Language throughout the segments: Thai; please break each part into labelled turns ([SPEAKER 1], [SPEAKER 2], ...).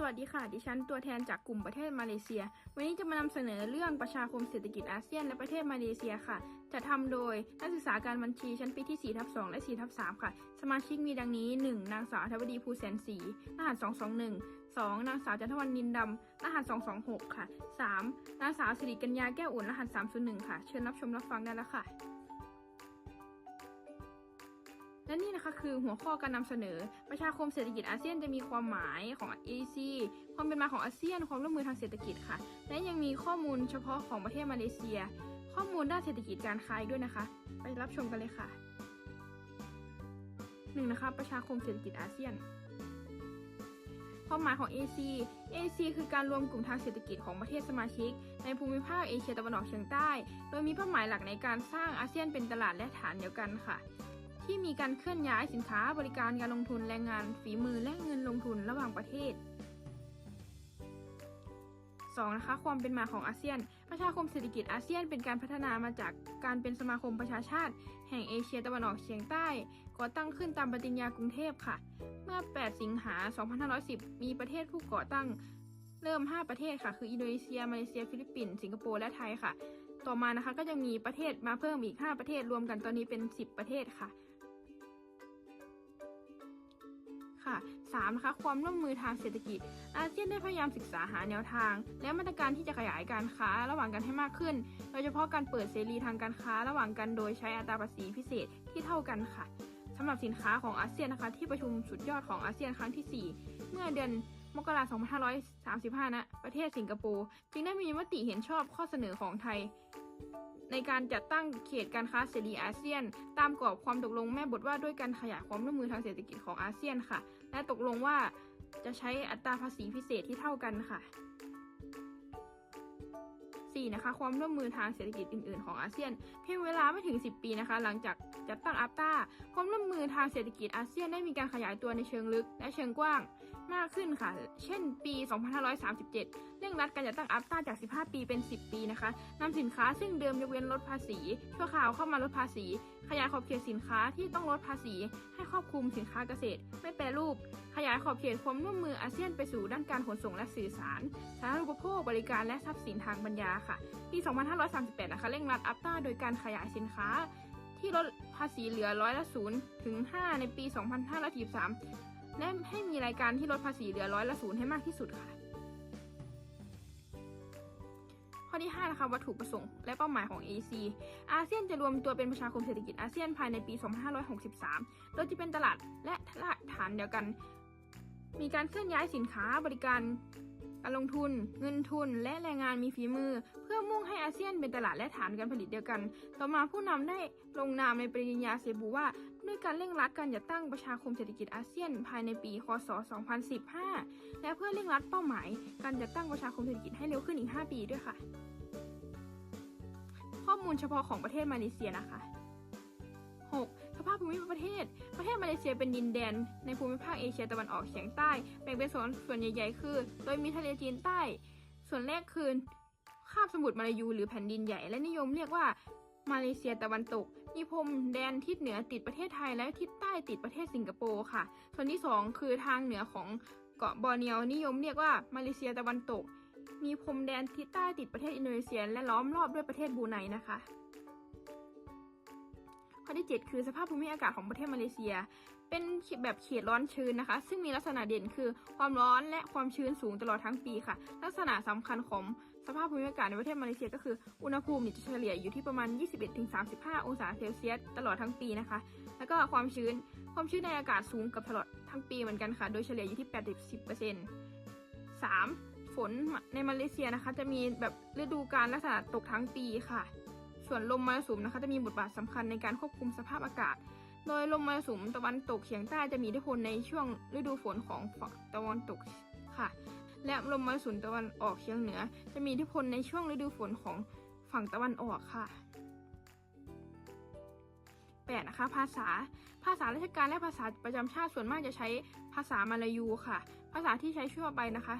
[SPEAKER 1] สวัสดีค่ะ ดิฉันตัวแทนจากกลุ่มประเทศมาเลเซีย วันนี้จะมานำเสนอเรื่องประชาคมเศรษฐกิจอาเซียนและประเทศมาเลเซียค่ะ จะทำโดยนักศึกษาการบัญชีชั้นปีที่4ทับ2และ4ทับ3ค่ะ สมาชิกมีดังนี้ 1. นางสาวธวดีภูแสนศรีรหัส 221 2. นางสาวจันทวันนินดำรหัส 226 ค่ะ 3. นางสาวสิริกัญญาแก้วอุ่นรหัส 301 ค่ะ เชิญรับชมรับฟังได้แล้วค่ะ และนี่นะคะคือหัวข้อการนำเสนอ ประชาคมเศรษฐกิจอาเซียนจะมีความหมายของ AEC ความเป็นมาของอาเซียน ความร่วมมือทางเศรษฐกิจค่ะ และยังมีข้อมูลเฉพาะของประเทศมาเลเซีย ข้อมูลด้านเศรษฐกิจการค้าอีกด้วยนะคะ ไปรับชมกันเลยค่ะหนึ่งนะคะประชาคมเศรษฐกิจอาเซียนความหมายของ AC AC คือการรวมกลุ่มทางเศรษฐกิจของประเทศสมาชิก ในภูมิภาคเอเชียตะวันออกเฉียงใต้ โดยมีเป้าหมายหลักในการสร้างอาเซียนเป็นตลาดและฐานเดียวกันค่ะ ที่มีการเคลื่อนย้ายสินค้าบริการการลงทุนแรงงานฝีมือและเงินลงทุนระหว่างประเทศ 2. นะคะความเป็นมาของอาเซียน ประชาคมเศรษฐกิจอาเซียนเป็นการพัฒนามาจากการเป็นสมาคมประชาชาติ แห่งเอเชียตะวันออกเฉียงใต้ก่อตั้งขึ้นตามปฏิญญากรุงเทพค่ะ เมื่อ 8 สิงหา 2510 มีประเทศผู้ก่อตั้งเริ่ม 5 ประเทศค่ะ คืออินโดนีเซีย มาเลเซีย ฟิลิปปินส์สิงคโปร์และไทยค่ะ ต่อมานะคะก็ยังมีประเทศมาเพิ่มอีก 5 ประเทศรวมกันตอนนี้เป็น 10 ประเทศค่ะ ค่ะ 3. นะคะความร่วมมือทางเศรษฐกิจ อาเซียนได้พยายามศึกษาหาแนวทาง และมาตรการที่จะขยายการค้าระหว่างกันให้มากขึ้น โดยเฉพาะการเปิดเสรีทางการค้าระหว่างกันโดยใช้อัตราภาษีพิเศษที่เท่ากันค่ะสำหรับสินค้าของอาเซียนนะคะที่ประชุมสุดยอดของอาเซียนครั้งที่ 4 เมื่อเดือนมกราคม2535ณประเทศสิงคโปร์จึงได้มีมติเห็นชอบข้อเสนอของไทย ในการจัดตั้งเขตการค้าเสรีอาเซียน ตามกรอบความตกลงแม่บทว่าด้วยการขยายความร่วมมือทางเศรษฐกิจของอาเซียนค่ะ และตกลงว่าจะใช้อัตราภาษีพิเศษที่เท่ากันค่ะ 4. นะคะ ความร่วมมือทางเศรษฐกิจอื่น ๆ ของอาเซียน เพียงเวลาไม่ถึง 10 ปีนะคะ หลังจาก จัดตั้งอัปตาความร่วมมือทางเศรษฐกิจอาเซียนได้มีการขยายตัวในเชิงลึกและเชิงกว้างมากขึ้นค่ะ เช่น ปี 2537 เร่งรัดการจัดตั้งอัปตาจาก 15 ปีเป็น 10 ปีนะคะนำสินค้าซึ่งเดิมยกเว้นลดภาษีชั่วคราวเข้ามาลดภาษี ขยายขอบเขตสินค้าที่ต้องลดภาษี ให้ครอบคลุมสินค้าเกษตร ไม่แปรรูป ขยายขอบเขตความร่วมมืออาเซียนไปสู่ด้านการขนส่งและสื่อสาร สาธารณูปโภคบริการและทรัพย์สินทางปัญญาค่ะ ปี 2538 นะคะเร่งรัดอัปตาโดยการขยายสินค้า ที่ลดภาษีเหลือร้อยละศูนย์ถึง 5 ในปี 2543 และให้มีรายการที่ลดภาษีเหลือร้อยละศูนย์ให้มากที่สุดค่ะ ข้อที่5นะคะวัตถุประสงค์และเป้าหมายของ AC อาเซียนจะรวมตัวเป็นประชาคมเศรษฐกิจอาเซียนภายในปี 2563 โดยจะเป็นตลาดและตลาดฐานเดียวกัน มีการเคลื่อนย้ายสินค้าบริการ การลงทุน เงินทุน และแรงงานมีฝีมือ เพื่อมุ่งให้อาเซียนเป็นตลาดและฐานการผลิตเดียวกัน ต่อมาผู้นำได้ลงนามในปริญญาเซบูว่า ด้วยการเร่งรัดการจัดตั้งประชาคมเศรษฐกิจอาเซียน ภายในปี คศ 2015 และเพื่อเร่งรัดเป้าหมาย การจัดตั้งประชาคมเศรษฐกิจให้เร็วขึ้นอีก 5 ปีด้วยค่ะ ข้อมูลเฉพาะของประเทศมาเลเซียนะคะ 6. ภาพภูมิประเทศ ประเทศมาเลเซียเป็นดินแดน ในภูมิภาคเอเชียตะวันออกเฉียงใต้แบ่งเป็นส่วนส่วนใหญ่ๆ คือ โดยมีทะเลจีนใต้ ส่วนแรกคือคาบสมุทรมาลายูหรือแผ่นดินใหญ่ และนิยมเรียกว่ามาเลเซียตะวันตก มีพรมแดนทิศเหนือติดประเทศไทยและทิศใต้ติดประเทศสิงคโปร์ค่ะ ส่วนที่ 2 คือทางเหนือของเกาะบอร์เนียวนิยมเรียกว่ามาเลเซียตะวันตก มีพรมแดนทิศใต้ติดประเทศอินโดนีเซีย และล้อมรอบด้วยประเทศบูไนนะคะ ข้อที่ 7 คือสภาพภูมิอากาศของประเทศมาเลเซีย เป็นแบบเขตร้อนชื้นนะคะ ซึ่งมีลักษณะเด่นคือความร้อนและความชื้นสูงตลอดทั้งปีค่ะ ลักษณะสำคัญของสภาพภูมิอากาศในประเทศมาเลเซียก็คืออุณหภูมิจะเฉลี่ยอยู่ที่ประมาณ 21-35 องศาเซลเซียสตลอดทั้งปีนะคะ แล้วก็ความชื้นความชื้นในอากาศสูงกับตลอดทั้งปีเหมือนกันค่ะ โดยเฉลี่ยอยู่ที่ 80% 3. ฝนในมาเลเซียนะคะ จะมีแบบฤดูกาลลักษณะตกทั้งปีค่ะ ส่วนลมมรสุมนะคะจะมีบทบาทสำคัญในการควบคุมสภาพอากาศ โดยลมมรสุมตะวันตกเฉียงใต้จะมีอิทธิพลในช่วงฤดูฝนของฝั่งตะวันตกค่ะ และลมมรสุมตะวันออกเฉียงเหนือ จะมีอิทธิพลในช่วงฤดูฝนของฝั่งตะวันออกค่ะ 8. นะคะ ภาษา ภาษาราชการและภาษาประจำชาติส่วนมากจะใช้ภาษามาลายูค่ะ ภาษาที่ใช้ทั่วไปนะคะ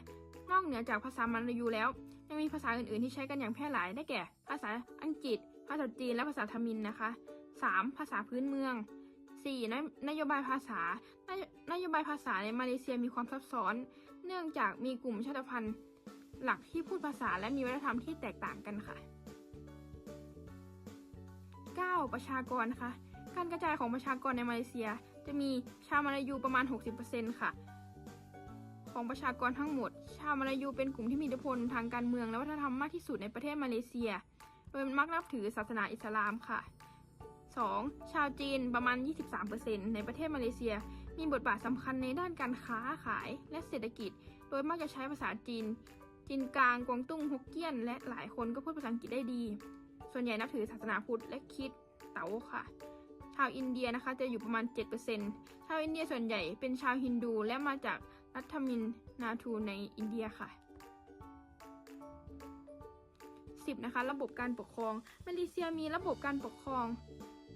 [SPEAKER 1] นอกเหนือจากภาษามาลายูแล้ว ยังมีภาษาอื่นๆที่ใช้กันอย่างแพร่หลายได้แก่ ภาษาอังกฤษ ภาษาจีนและภาษาทมินนะคะ 3. ภาษาพื้นเมือง 4. นนโยบายภาษานโยนโยบายภาษาในมาเลเซียมีความซับซ้อน เนื่องจากมีกลุ่มชาติพันธุ์ หลักที่พูดภาษาและมีวัฒนธรรมที่แตกต่างกันค่ะ 9. ประชากรนะคะการกระจายของประชากรในมาเลเซีย จะมีชาวมาลายูประมาณ 60%ค่ะ ของประชากรทั้งหมด ชาวมาลายูเป็นกลุ่มที่มีอิทธิพลทางการเมืองและวัฒนธรรมมากที่สุดในประเทศมาเลเซีย โดยมักนับถือศาสนาอิสลามค่ะ 2. ชาวจีนประมาณ 23%ในประเทศมาเลเซีย มีบทบาทสำคัญในด้านการค้าขายและเศรษฐกิจ โดยมักจะใช้ภาษาจีน จีนกลาง กวางตุ้ง ฮกเกี้ยน และหลายคนก็พูดภาษาอังกฤษได้ดี ส่วนใหญ่นับถือศาสนาพุทธและคิดเต๋าค่ะ ชาวอินเดียนะคะจะอยู่ประมาณ 7%ชาวอินเดียส่วนใหญ่เป็นชาวฮินดูและมาจากรัฐมินนาทูในอินเดียค่ะ 10. นะคะ ระบบการปกครอง มาเลเซียมีระบบการปกครอง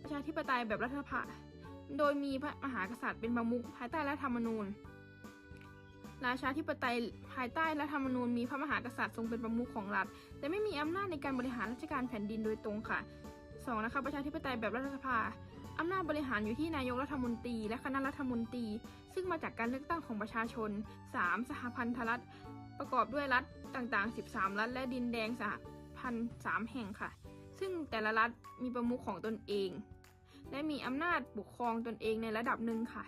[SPEAKER 1] ประชาธิปไตยแบบรัฐสภาโดยมีพระมหากษัตริย์เป็นประมุขภายใต้รัฐธรรมนูญ ราชาธิปไตยภายใต้รัฐธรรมนูญมีพระมหากษัตริย์ทรงเป็นประมุขของรัฐ แต่ไม่มีอำนาจในการบริหารราชการแผ่นดินโดยตรงค่ะ 2. นะคะประชาธิปไตยแบบรัฐสภาอำนาจบริหารอยู่ที่นายกรัฐมนตรี และคณะรัฐมนตรี ซึ่งมาจากการเลือกตั้งของประชาชน 3. สหพันธรัฐ ประกอบด้วยรัฐต่างๆ 13 รัฐและดินแดงสห พันธ์3แห่งค่ะ ซึ่งแต่ละรัฐมีประมุขของตนเอง และมีอำนาจปกครองตนเองในระดับหนึ่งค่ะ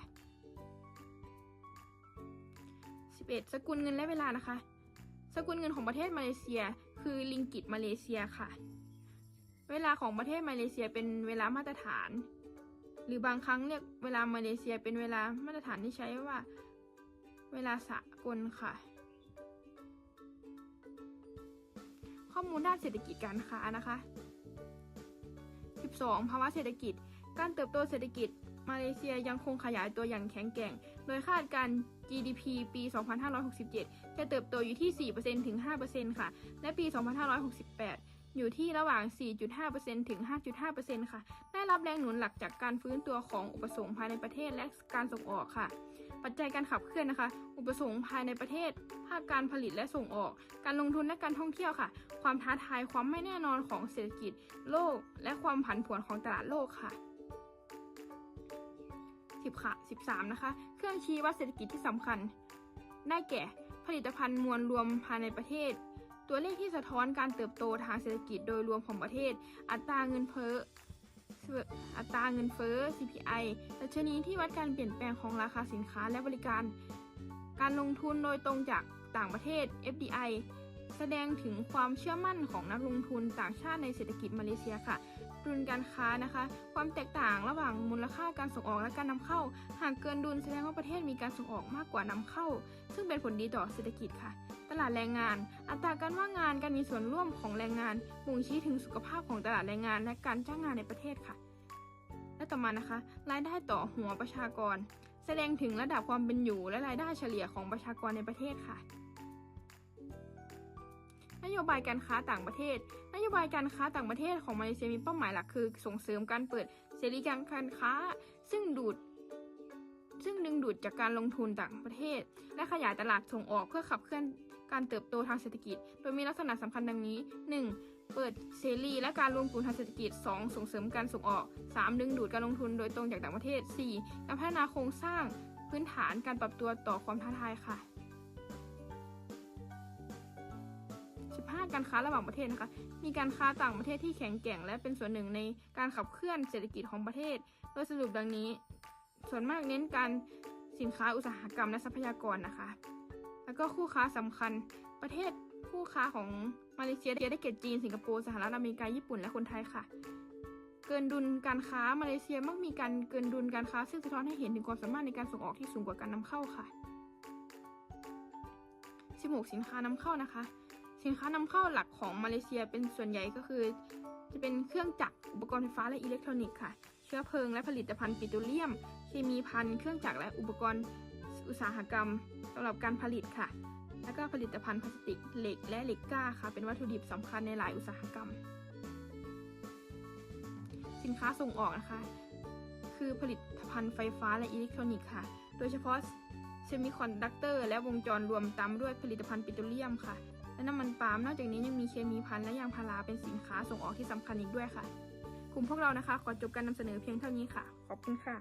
[SPEAKER 1] 11. สกุลเงินและเวลานะคะ สกุลเงินของประเทศมาเลเซีย คือลิงกิตมาเลเซียค่ะ เวลาของประเทศมาเลเซียเป็นเวลามาตรฐาน หรือบางครั้งเรียกเวลามาเลเซียเป็นเวลามาตรฐานที่ใช้ว่า เวลาสากลค่ะ ข้อมูลด้านเศรษฐกิจการค้านะคะ 12. ภาวะเศรษฐกิจ การเติบโตเศรษฐกิจ มาเลเซียยังคงขยายตัวอย่างแข็งแกร่ง โดยคาดการ GDP ปี 2567 จะเติบโตอยู่ที่ 4%ถึง 5%ค่ะ และปี 2568 อยู่ที่ระหว่าง 4.5%ถึง 5.5%ค่ะ ได้รับแรงหนุนหลักจากการฟื้นตัวของอุปสงค์ภายในประเทศและการส่งออกค่ะ ปัจจัยการขับเคลื่อนนะคะ อุปสงค์ภายในประเทศ ภาคการผลิตและส่งออก การลงทุนและการท่องเที่ยวค่ะ ความท้าทาย ความไม่แน่นอนของเศรษฐกิจ โลก และความผันผวนของตลาดโลกค่ะ10ค่ะ13 นะคะ เครื่องชี้วัดเศรษฐกิจที่สำคัญ ได้แก่ ผลิตภัณฑ์มวลรวมภายในประเทศ ตัวเลขที่สะท้อนการเติบโตทางเศรษฐกิจโดยรวมของประเทศ อัตราเงินเฟ้ออัตราเงินเฟ้อ CPI ดัชนีที่วัดการเปลี่ยนแปลงของราคาสินค้าและบริการ การลงทุนโดยตรงจากต่างประเทศ FDI แสดงถึงความเชื่อมั่นของนักลงทุนต่างชาติในเศรษฐกิจมาเลเซียค่ะดุลการค้านะคะ ความแตกต่างระหว่างมูลค่าการส่งออกและการนำเข้า หากเกินดุลแสดงว่าประเทศมีการส่งออกมากกว่านำเข้า ซึ่งเป็นผลดีต่อเศรษฐกิจค่ะ ตลาดแรงงาน อัตราการว่างงานการมีส่วนร่วมของแรงงานบ่งชี้ถึงสุขภาพของตลาดแรงงานและการจ้างงานในประเทศค่ะ และต่อมานะคะ รายได้ต่อหัวประชากร แสดงถึงระดับความเป็นอยู่ และรายได้เฉลี่ยของประชากรในประเทศค่ะนโยบายการค้าต่างประเทศ นโยบายการค้าต่างประเทศของมาเลเซียมีเป้าหมายหลักคือส่งเสริมการเปิดเสรีการค้า ซึ่งดูด ซึ่งดึงดูดจากการลงทุนต่างประเทศ และขยายตลาดส่งออกเพื่อขับเคลื่อน การเติบโตทางเศรษฐกิจ โดยมีลักษณะสำคัญดังนี้ 1. เปิดเสรีและการรวมกลุ่มทางเศรษฐกิจ 2. ส่งเสริมการส่งออก 3. ดึงดูดการลงทุนโดยตรงจากต่างประเทศ 4. การพัฒนาโครงสร้างพื้นฐานการปรับตัวต่อความท้าทายค่ะ 15 การค้าระหว่างประเทศนะคะ มีการค้าต่างประเทศที่แข็งแกร่ง และเป็นส่วนหนึ่งในการขับเคลื่อนเศรษฐกิจของประเทศ โดยสรุปดังนี้ ส่วนมากเน้นการสินค้าอุตสาหกรรมและทรัพยากรนะคะ แล้วก็คู่ค้าสำคัญ ประเทศคู่ค้าของมาเลเซียได้แก่จีน สิงคโปร์ สหรัฐอเมริกา ญี่ปุ่น และคนไทยค่ะ เกินดุลการค้ามาเลเซียมักมีการเกินดุลการค้า ซึ่งสะท้อนให้เห็นถึงความสามารถในการส่งออกที่สูงกว่าการนำเข้าค่ะ 16 สินค้านำเข้านะคะ สินค้านำเข้าหลักของมาเลเซียเป็นส่วนใหญ่ก็คือ จะเป็นเครื่องจักร อุปกรณ์ไฟฟ้าและอิเล็กทรอนิกส์ค่ะ เชื้อเพลิงและผลิตภัณฑ์ปิโตรเลียม เคมีภัณฑ์เครื่องจักรและอุปกรณ์ อุตสาหกรรมสำหรับการผลิตค่ะ แล้วก็ผลิตภัณฑ์พลาสติกเหล็กและเหล็กกล้าค่ะ เป็นวัตถุดิบสำคัญในหลายอุตสาหกรรม สินค้าส่งออกนะคะ คือผลิตภัณฑ์ไฟฟ้าและอิเล็กทรอนิกส์ค่ะ โดยเฉพาะเซมิคอนดักเตอร์และวงจรรวมตามด้วยผลิตภัณฑ์ปิโตรเลียมค่ะ และน้ำมันปาล์มนอกจากนี้ยังมีเคมีภัณฑ์และยางพาราเป็นสินค้าส่งออกที่สำคัญอีกด้วยค่ะกลุ่มพวกเรานะคะ ขอจบการนำเสนอเพียงเท่านี้ค่ะ ขอบคุณค่ะ